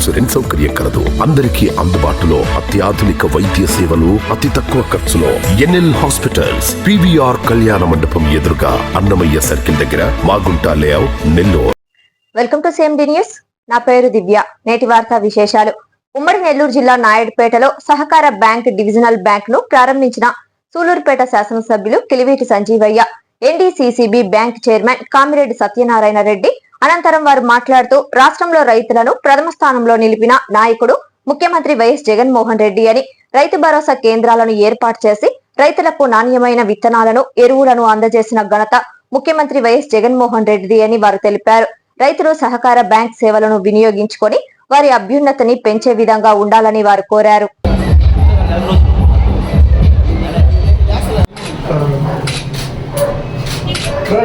Insurance సౌకర్యం కలదు. అందరికీ అందుబాటులో అత్యాధునిక వైద్య సేవలు అతి తక్కువ ఖర్చులో. ఎన్ఎల్ హాస్పిటల్స్ పివిఆర్ కళ్యాణ మండపం ఎదురుగా అన్నమయ్య సర్కిల్ దగ్గర Magunta layout Nellore. Welcome to same news నా పేరు దివ్య. నేటి వార్తా విశేషాలు. ఉమ్మడి నెల్లూరు జిల్లా నాయుడుపేటలో సహకార బ్యాంక్ డివిజనల్ బ్యాంక్ను ప్రారంభించిన సూలూరుపేట శాసనసభ్యులు Kiliveti Sanjeevaiah. NDCCB bank chairman Kamireddy Satyanarayana Reddy అనంతరం వారు మాట్లాడుతూ రాష్ట్రంలో రైతులను ప్రథమ స్థానంలో నిలిపిన నాయకుడు ముఖ్యమంత్రి వైఎస్ జగన్మోహన్ రెడ్డి అని రైతు భరోసా కేంద్రాలను ఏర్పాటు చేసి రైతులకు నాణ్యమైన విత్తనాలను ఎరువులను అందజేసిన ఘనత ముఖ్యమంత్రి వైఎస్ జగన్మోహన్ రెడ్డి అని వారు తెలిపారు. రైతులు సహకార బ్యాంక్ సేవలను వినియోగించుకొని వారి అభ్యున్నతిని పెంచే విధంగా ఉండాలని వారు కోరారు.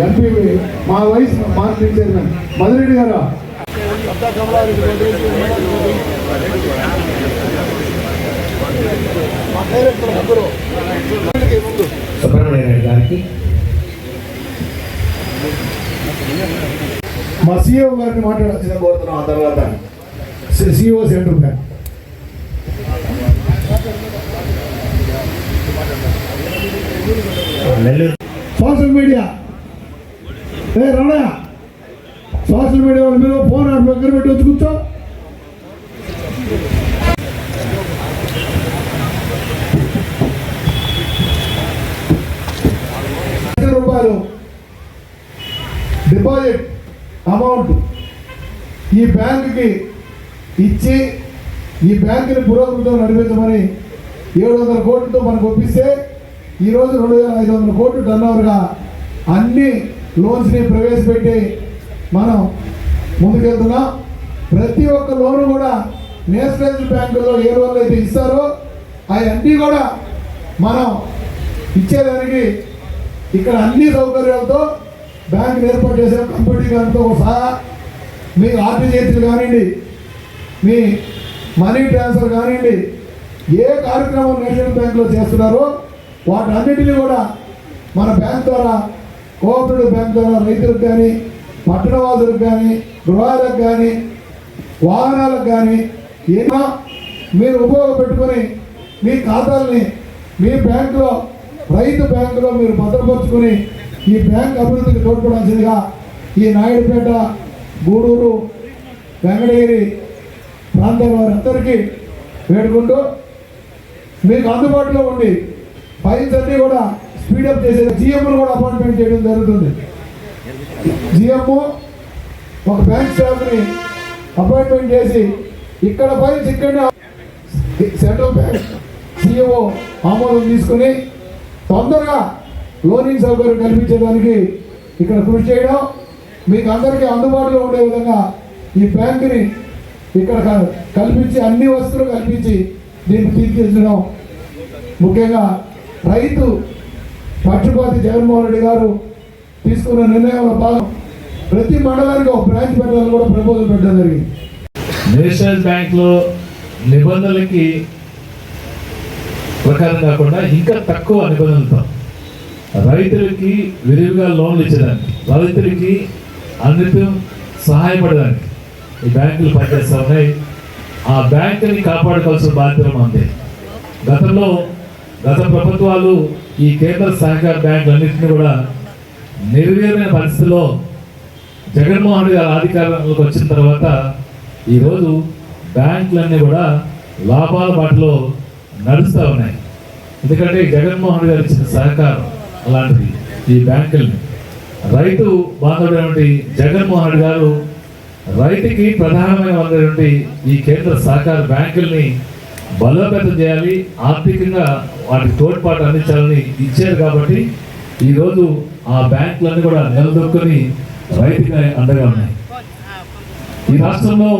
ఎంపీ మా వైస్ మార్కెట్ చైర్మన్ మధురెడ్డి గారు. సుబ్రహ్మణ్య రెడ్డి గారికి మా సీఓ గారిని మాట్లాడాల్సిన కోరుతున్నాం ఆ తర్వాత. CEO centre bank Nellore. Social media. A Rana social media వాళ్ళ మీద ఫోన్ ఆడ దగ్గర పెట్టి వచ్చి కూర్చో. రూపాయలు డిపాజిట్ అమౌంట్ ఈ బ్యాంకుకి ఇచ్చి ఈ బ్యాంకుని పురోగతితో నడిపించమని ఏడు వందల కోట్లతో మనకు ఒప్పిస్తే ఈరోజు రెండు వేల ఐదు వందల కోట్లు టర్న్ ఓవర్గా అన్ని లోన్స్ని ప్రవేశపెట్టి మనం ముందుకెళ్తున్నాం. ప్రతి ఒక్క లోను కూడా నేషనలైజ్డ్ బ్యాంకుల్లో ఏ లోన్లు అయితే ఇస్తారో అవన్నీ కూడా మనం ఇచ్చేదానికి ఇక్కడ అన్ని సౌకర్యాలతో బ్యాంకు ఏర్పాటు చేసే కంపెనీ గారితో సహా మీ ఆర్టీజీఎస్లు కానివ్వండి మీ మనీ ట్రాన్స్ఫర్ కానివ్వండి ఏ కార్యక్రమం నేషనల్ బ్యాంకులో చేస్తున్నారో వాటన్నిటిని కూడా మన బ్యాంక్ ద్వారా కోఆపరేటివ్ బ్యాంక్ ద్వారా రైతులకు కానీ పట్టణవాసులకు కానీ గృహాలకు కానీ వాహనాలకు కానీ ఏమో మీరు ఉపయోగపెట్టుకొని మీ ఖాతాలని మీ బ్యాంకులో రైతు బ్యాంకులో మీరు భద్రపరుచుకొని ఈ బ్యాంక్ అభివృద్ధికి తోడ్పడాల్సిందిగా ఈ నాయుడుపేట గూడూరు వెంకటగిరి ప్రాంతం వారందరికీ వేడుకుంటూ మీకు అందుబాటులో ఉండి ఫైల్స్ అన్నీ కూడా స్పీడప్ చేసే జిఎంను కూడా అపాయింట్మెంట్ చేయడం జరుగుతుంది. జిఎం ఒక బ్యాంక్ స్టాఫ్ని అపాయింట్మెంట్ చేసి ఇక్కడ పై ఇక్కడనే సెంట్రల్ బ్యాంక్ సిఎంఓ ఆమోదం తీసుకుని తొందరగా లోనింగ్ సౌకర్యం కల్పించేదానికి ఇక్కడ కృషి చేయడం మీకు అందరికీ అందుబాటులో ఉండే విధంగా ఈ బ్యాంకుని ఇక్కడ కల్పించి అన్ని వస్తువులు కల్పించి దీన్ని తీర్చిదిద్దడం ముఖ్యంగా రైతు పక్షపాతి జగన్మోహన్ రెడ్డి గారు తీసుకున్న నిర్ణయంలో భాగం ప్రతి మండలానికి ఒక బ్రాంచ్ పెట్టాలని కూడా ప్రపోజల్ పెట్టడం జరిగింది. నేషనల్ బ్యాంక్లో నిబంధనలకి ప్రకారం కాకుండా ఇంకా తక్కువ నిబంధనలతో రైతులకి విరివిగా లోన్లు ఇచ్చేదానికి రైతులకి అన్నిటి సహాయపడడానికి ఈ బ్యాంకులు పనిచేస్తూ ఉన్నాయి. ఆ బ్యాంకుని కాపాడుకోవాల్సిన బాధ్యత ఉంది గతంలో గత ప్రభుత్వాలు ఈ కేంద్ర సహకార బ్యాంకులన్నింటినీ కూడా నిర్వీర్యమైన పరిస్థితిలో జగన్మోహన్ గారు అధికారంలోకి వచ్చిన తర్వాత ఈరోజు బ్యాంకులన్నీ కూడా లాభాల బాటలో నడుస్తూ ఉన్నాయి. ఎందుకంటే జగన్మోహన్ గారు ఇచ్చిన సహకారం అలాంటిది ఈ బ్యాంకుల్ని రైతు బాంధవుడైనటువంటి జగన్మోహన్ గారు రైతుకి ప్రధానమైన వాళ్ళటువంటి ఈ కేంద్ర సహకార బ్యాంకుల్ని బలోపేతం చేయాలి ఆర్థికంగా వాటికి తోడ్పాటు అందించాలని ఇచ్చారు కాబట్టి ఈరోజు ఆ బ్యాంకులన్నీ కూడా నిలదొక్కుని రైతుగా అండగా ఉన్నాయి. ఈ రాష్ట్రంలో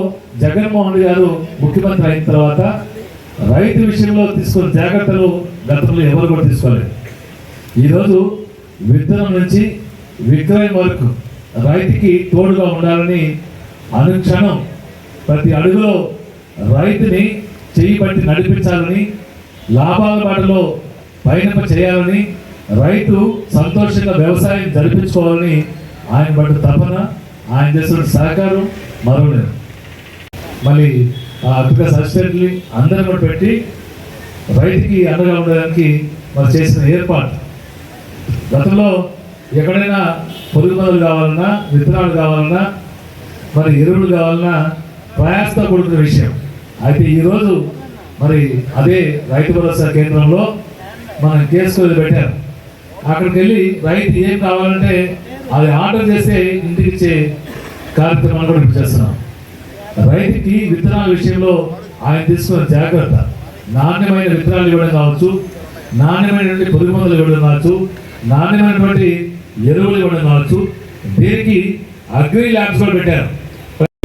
జగన్మోహన్ రెడ్డి గారు ముఖ్యమంత్రి అయిన తర్వాత రైతు విషయంలో తీసుకున్న జాగ్రత్తలు గతంలో ఎవరు కూడా తీసుకోలేదు. ఈరోజు విత్తనం నుంచి విక్రయం వరకు రైతుకి తోడుగా ఉండాలని అనుక్షణం ప్రతి అడుగులో రైతుని చేయి పట్టి నడిపించాలని లాభాల బాటలో పయనింప చేయాలని రైతు సంతోషంగా వ్యవసాయం జరిపించుకోవాలని ఆయన పట్టు తపన ఆయన చేస్తున్న సహకారం మరవలేదు మళ్ళీ ఆ అగ్రికల్చర్ అసిస్టెంట్ని అందరం కూడా పెట్టి రైతుకి అండగా ఉండడానికి మరి చేసిన ఏర్పాటు. గతంలో ఎక్కడైనా పొరుగు మందులు కావాలన్నా విత్తనాలు కావాలన్నా మరి ఎరువులు కావాలన్నా ప్రయాసతో కూడుకున్న విషయం. అయితే ఈరోజు మరి అదే రైతు భరోసా కేంద్రంలో మనం కేసు పెట్టారు అక్కడికి వెళ్ళి రైతు ఏం కావాలంటే అది ఆర్డర్ చేస్తే ఇంటికి ఇచ్చే కార్యక్రమాలు కూడా చేస్తున్నాం. రైతుకి విత్తనాల విషయంలో ఆయన తీసుకున్న జాగ్రత్త. నాణ్యమైన విత్తనాలు ఇవ్వడం కావచ్చు నాణ్యమైనటువంటి పురుగు మందులు ఇవ్వడం కావచ్చు నాణ్యమైనటువంటి ఎరువులు ఇవ్వడం కావచ్చు దీనికి అగ్రి ల్యాబ్స్ కూడా పెట్టారు.